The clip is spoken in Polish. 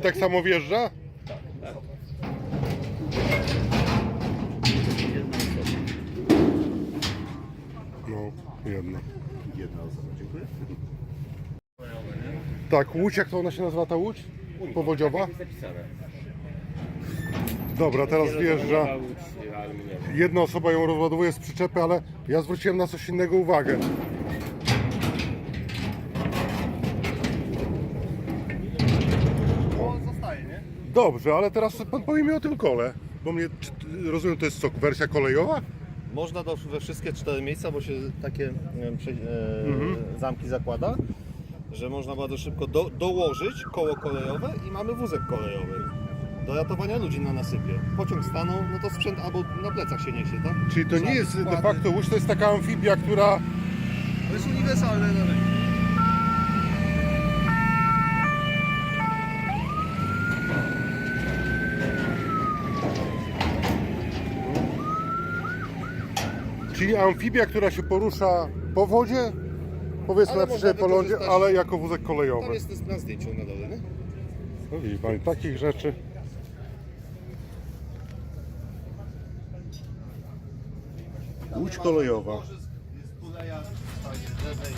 tak samo wjeżdża? Jedna osoba. No, jedna. Jedna osoba, dziękuję. Tak, łódź, jak to ona się nazywa ta łódź? Powodziowa? Tak. Dobra, teraz wjeżdża. Jedna osoba ją rozładowuje z przyczepy, ale ja zwróciłem na coś innego uwagę. O, zostaje, nie? Dobrze, ale teraz pan powie mi o tym kole. Bo mnie, czy, rozumiem, to jest co, wersja kolejowa? Można do, we wszystkie cztery miejsca, bo się takie e, prze, e, Mhm. zamki zakłada, że można bardzo szybko do, dołożyć koło kolejowe i mamy wózek kolejowy. Do ratowania ludzi na nasypie. Pociąg stanął, no to sprzęt albo na plecach się niesie, tak? Czyli to nie jest de składy. facto łódź, to jest taka amfibia, która... To jest uniwersalne narzędzie. Czyli amfibia, która się porusza po wodzie, powiedzmy Ale na można przyczepie po lądzie, wykorzystać- ale jako wózek Tam kolejowy. jest na zdjęciu na dole, nie? No widzi pan, takich rzeczy. Łódź kolejowa. Jest z lewej.